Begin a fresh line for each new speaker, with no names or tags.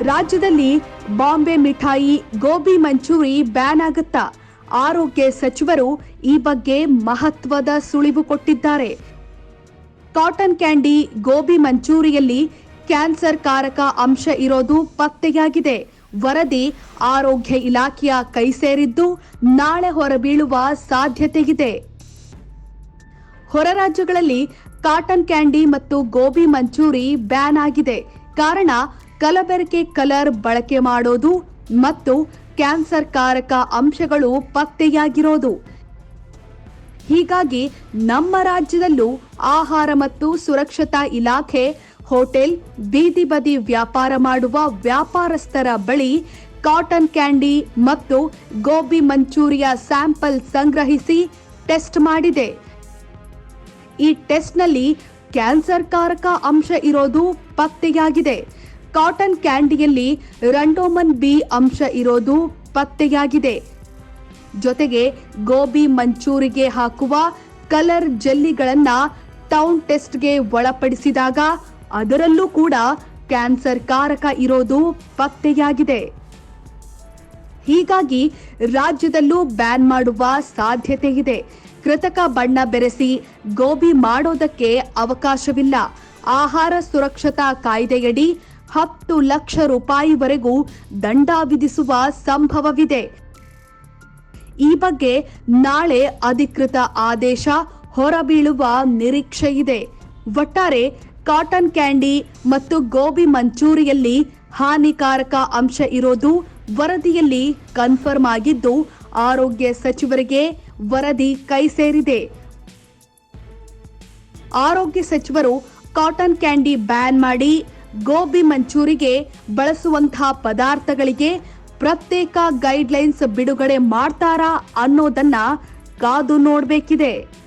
ರಾಜ್ಯದಲ್ಲಿ ಬಾಂಬೆ ಮಿಠಾಯಿ, ಗೋಬಿ ಮಂಚೂರಿ ಬ್ಯಾನ್ ಆಗುತ್ತಾ? ಆರೋಗ್ಯ ಸಚಿವರು ಈ ಬಗ್ಗೆ ಮಹತ್ವದ ಸುಳಿವು ಕೊಟ್ಟಿದ್ದಾರೆ. ಕಾಟನ್ ಕ್ಯಾಂಡಿ, ಗೋಬಿ ಮಂಚೂರಿಯಲ್ಲಿ ಕ್ಯಾನ್ಸರ್ ಕಾರಕ ಅಂಶ ಇರೋದು ಪತ್ತೆಯಾಗಿದೆ. ವರದಿ ಆರೋಗ್ಯ ಇಲಾಖೆಯ ಕೈ ಸೇರಿದ್ದು ನಾಳೆ ಹೊರಬೀಳುವ ಸಾಧ್ಯತೆಯಿದೆ. ಹೊರ ರಾಜ್ಯಗಳಲ್ಲಿ ಕಾಟನ್ ಕ್ಯಾಂಡಿ ಮತ್ತು ಗೋಬಿ ಮಂಚೂರಿ ಬ್ಯಾನ್ ಆಗಿದೆ. ಕಾರಣ ಕಲಬೆರಕೆ ಕಲರ್ ಬಳಕೆ ಮಾಡೋದು ಮತ್ತು ಕ್ಯಾನ್ಸರ್ ಕಾರಕ ಅಂಶಗಳು ಪತ್ತೆಯಾಗಿರೋದು. ಹೀಗಾಗಿ ನಮ್ಮ ರಾಜ್ಯದಲ್ಲೂ ಆಹಾರ ಮತ್ತು ಸುರಕ್ಷತಾ ಇಲಾಖೆ, ಹೋಟೆಲ್, ಬೀದಿ ಬದಿ ವ್ಯಾಪಾರ ಮಾಡುವ ವ್ಯಾಪಾರಸ್ಥರ ಬಳಿ ಕಾಟನ್ ಕ್ಯಾಂಡಿ ಮತ್ತು ಗೋಬಿ ಮಂಚೂರಿಯ ಸ್ಯಾಂಪಲ್ ಸಂಗ್ರಹಿಸಿ ಟೆಸ್ಟ್ ಮಾಡಿದೆ. ಈ ಟೆಸ್ಟ್ನಲ್ಲಿ ಕ್ಯಾನ್ಸರ್ ಕಾರಕ ಅಂಶ ಇರೋದು ಪತ್ತೆಯಾಗಿದೆ. ಕಾಟನ್ ಕ್ಯಾಂಡಿಯಲ್ಲಿ ರಂಡೋಮನ್ ಬಿ ಅಂಶ ಇರೋದು ಪತ್ತೆಯಾಗಿದೆ. ಜೊತೆಗೆ ಗೋಬಿ ಮಂಚೂರಿಗೆ ಹಾಕುವ ಕಲರ್ ಜೆಲ್ಲಿಗಳನ್ನ ಟೌನ್ ಟೆಸ್ಟ್ಗೆ ಒಳಪಡಿಸಿದಾಗ ಅದರಲ್ಲೂ ಕೂಡ ಕ್ಯಾನ್ಸರ್ ಕಾರಕ ಇರೋದು ಪತ್ತೆಯಾಗಿದೆ. ಹೀಗಾಗಿ ರಾಜ್ಯದಲ್ಲೂ ಬ್ಯಾನ್ ಮಾಡುವ ಸಾಧ್ಯತೆ ಇದೆ. ಕೃತಕ ಬಣ್ಣ ಬೆರೆಸಿ ಗೋಬಿ ಮಾಡೋದಕ್ಕೆ ಅವಕಾಶವಿಲ್ಲ. ಆಹಾರ ಸುರಕ್ಷತಾ ಕಾಯ್ದೆಯಡಿ ಹತ್ತು ಲಕ್ಷ ರೂಪಾಯಿವರೆಗೂ ದಂಡ ವಿಧಿಸುವ ಸಂಭವವಿದೆ. ಈ ಬಗ್ಗೆ ನಾಳೆ ಅಧಿಕೃತ ಆದೇಶ ಹೊರಬೀಳುವ ನಿರೀಕ್ಷೆ ಇದೆ ಒಟ್ಟಾರೆ ಕಾಟನ್ ಕ್ಯಾಂಡಿ ಮತ್ತು ಗೋಬಿ ಮಂಚೂರಿಯಲ್ಲಿ ಹಾನಿಕಾರಕ ಅಂಶ ಇರೋದು ವರದಿಯಲ್ಲಿ ಕನ್ಫರ್ಮ್ ಆಗಿದ್ದು, ಆರೋಗ್ಯ ಸಚಿವರಿಗೆ ವರದಿ ಕೈ ಸೇರಿದೆ. ಆರೋಗ್ಯ ಸಚಿವರು ಕಾಟನ್ ಕ್ಯಾಂಡಿ ಬ್ಯಾನ್ ಮಾಡಿ ಗೋಬಿ ಮಂಚೂರಿಗೆ ಬಳಸುವಂತಹ ಪದಾರ್ಥಗಳಿಗೆ ಪ್ರತ್ಯೇಕ ಗೈಡ್ಲೈನ್ಸ್ ಬಿಡುಗಡೆ ಮಾಡ್ತಾರಾ ಅನ್ನೋದನ್ನ ಕಾದು ನೋಡಬೇಕಿದೆ.